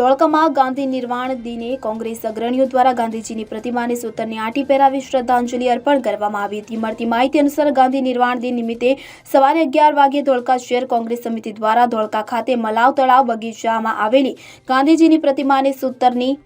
ધોળકામાં ગાંધી નિર્વાણ દિને કોંગ્રેસ અગ્રણીઓ દ્વારા ગાંધીજીની પ્રતિમાને સૂતરની આંટી પહેરાવી શ્રદ્ધાંજલિ અર્પણ કરવામાં આવી હતી. મળતી માહિતી અનુસાર ગાંધી નિર્વાણ દિન નિમિત્તે સવારે અગિયાર વાગ્યે ધોળકા શહેર કોંગ્રેસ સમિતિ દ્વારા ધોળકા ખાતે મલાવ તળાવ બગીચામાં આવેલી ગાંધીજીની પ્રતિમાને સૂતરની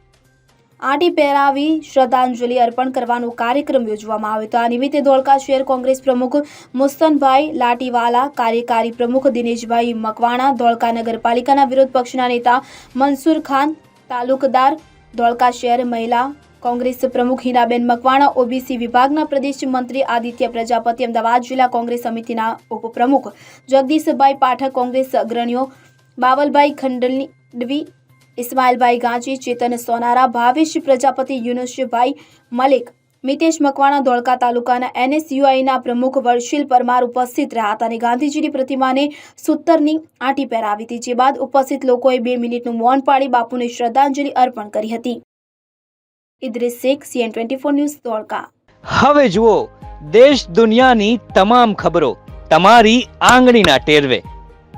આંટી પહેરાવી શ્રદ્ધાંજલિ અર્પણ કરવાનો કાર્યક્રમ યોજવામાં આવ્યો હતો. આ નિમિત્તે ધોળકા શહેર કોંગ્રેસ પ્રમુખ મુસ્તનભાઈ લાટીવાલા, કાર્યકારી પ્રમુખ દિનેશભાઈ મકવાણા, ધોળકા નગરપાલિકાના વિરોધ પક્ષના નેતા મનસુર ખાન, તાલુકદાર ધોળકા શહેર મહિલા કોંગ્રેસ પ્રમુખ હિનાબેન મકવાણા, ઓબીસી વિભાગના પ્રદેશ મંત્રી આદિત્ય પ્રજાપતિ, અમદાવાદ જિલ્લા કોંગ્રેસ સમિતિના ઉપપ્રમુખ જગદીશભાઈ પાઠક, કોંગ્રેસ અગ્રણીઓ બાવલભાઈ ખંડલવી ઇસ્માઇલભાઈ ગાંચી, ચેતન સોનારા, ભાવેશ પ્રજાપતિ યુનુસભાઈ મલિક, મિતેશ મકવાણા, ધોળકા તાલુકાના એનએસયુઆઈના પ્રમુખ વર્ષિલ પરમાર ઉપસ્થિત રહ્યા હતા અને ગાંધીજીની પ્રતિમાને સૂતરની આંટી પહેરાવી હતી, જે બાદ ઉપસ્થિત લોકોએ બે મિનિટનું મૌન પાડી બાપુને શ્રદ્ધાંજલિ અર્પણ કરી હતી. Idris Shaikh, CN twenty four news, Dholka. હવે જુઓ, દેશ દુનિયાની તમામ ખબરો, તમારી આંગળીના ટેરવે.